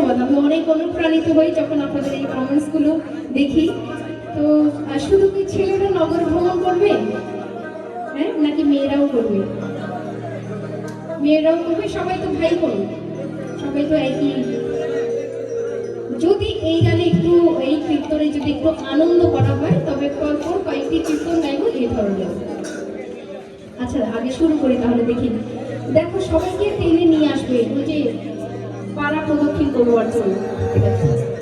ধন্যবাদ। আমি অনেক অনুপ্রাণিত হই যখন আপনাদের এই কমেন্টসগুলো দেখি। তো শুধু কি ছেলেরা নগর ভ্রমণ করবে? হ্যাঁ নাকি মেয়েরাও করবে? মেয়েরাও করবে, সবাই তো ভাই সবাই তো একই। যদি এই গানে একটু, এই কীর্তনে যদি একটু আনন্দ করা হয়, তবে পরপর কয়েকটি কীর্তন গাইব এই ধরনের। আচ্ছা আগে শুরু করি তাহলে দেখি। দেখো, সবাইকে টেনে নিয়ে আসবে। ওই যে পাড়া প্রদক্ষিণ করবার জন্য ঠিক আছে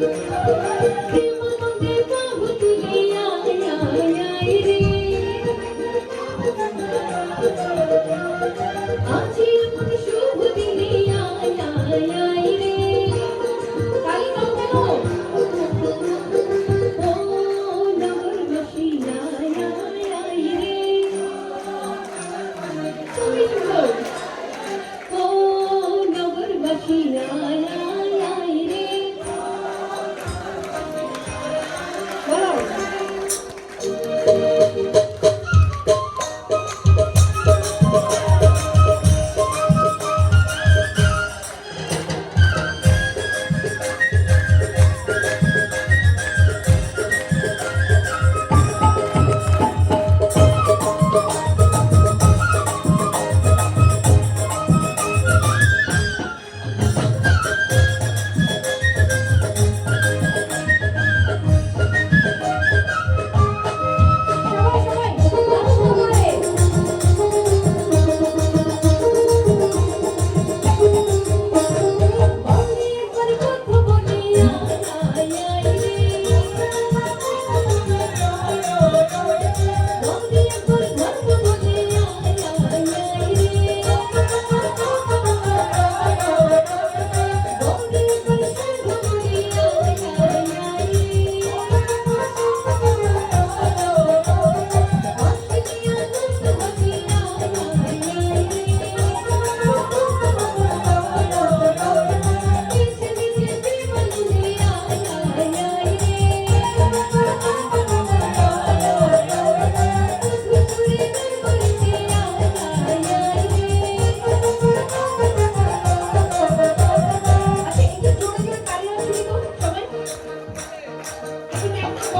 Música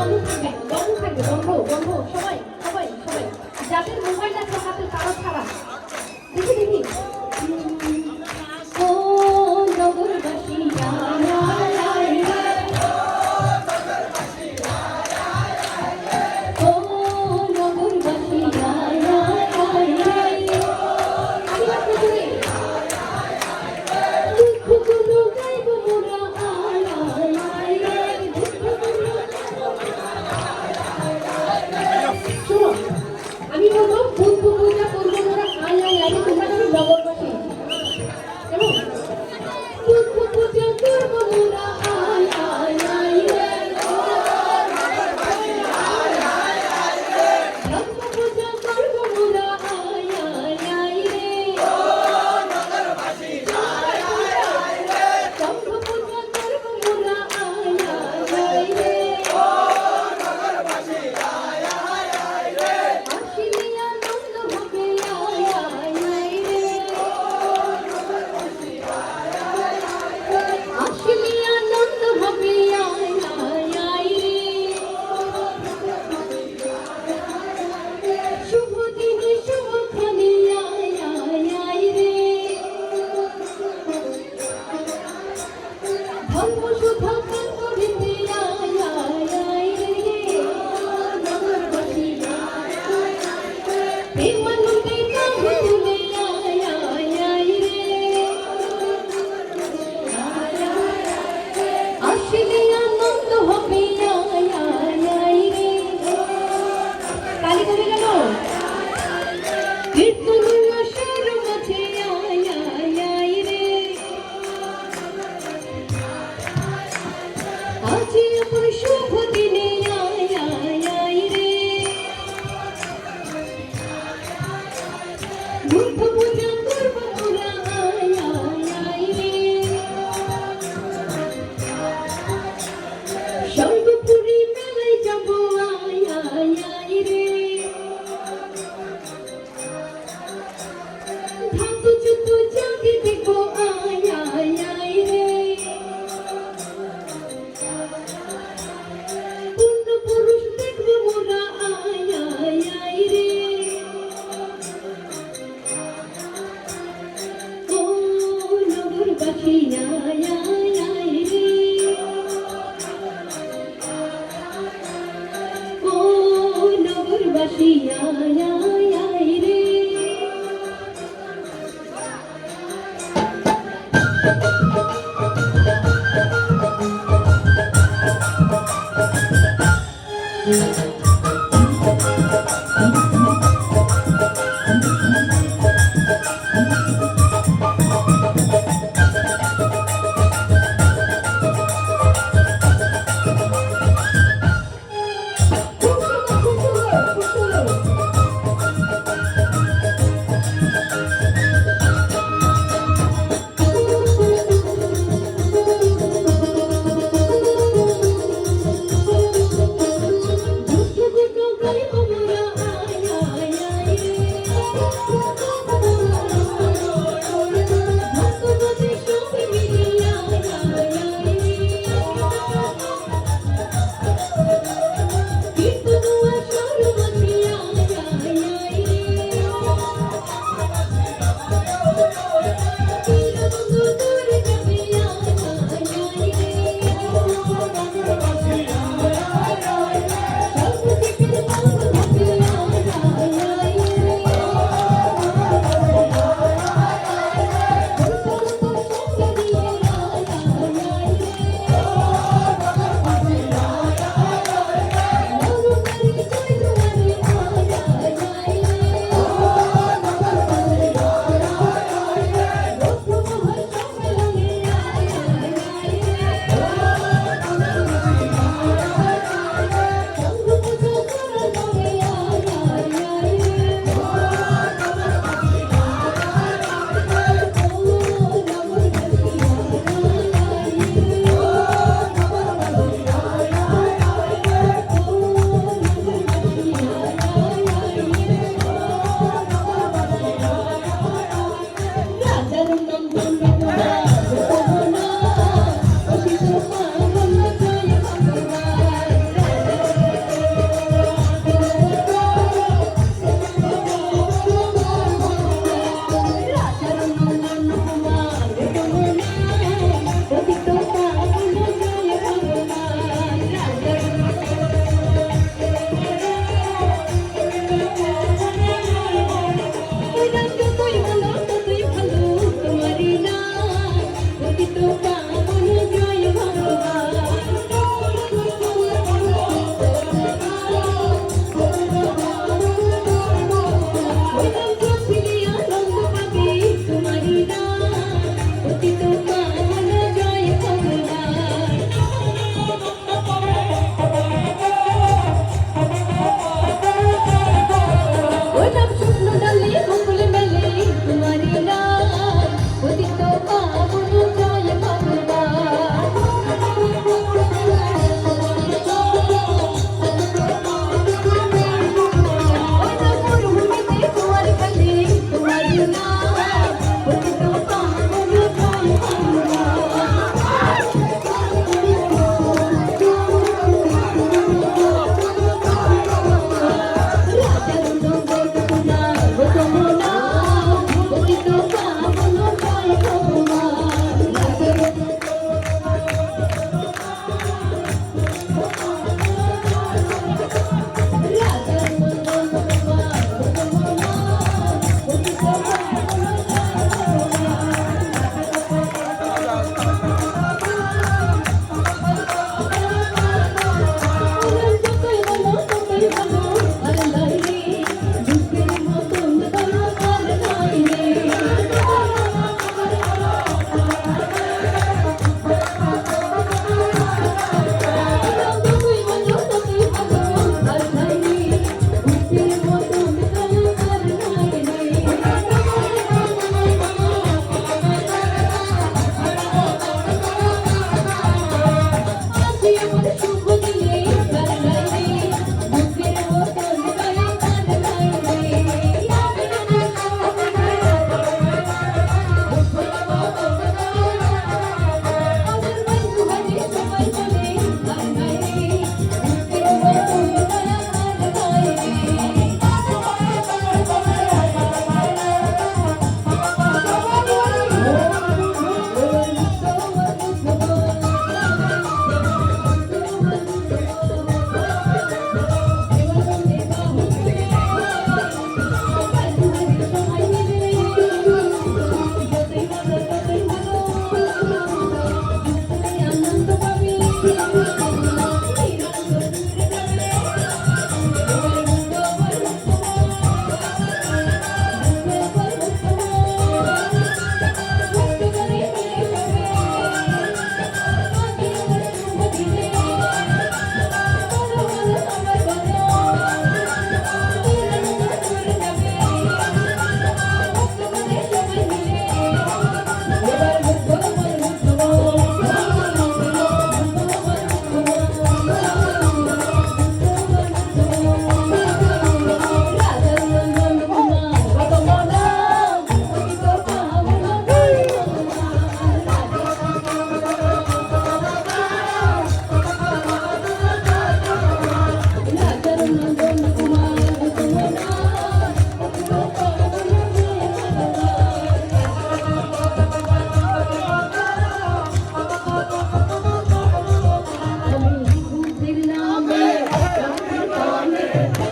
번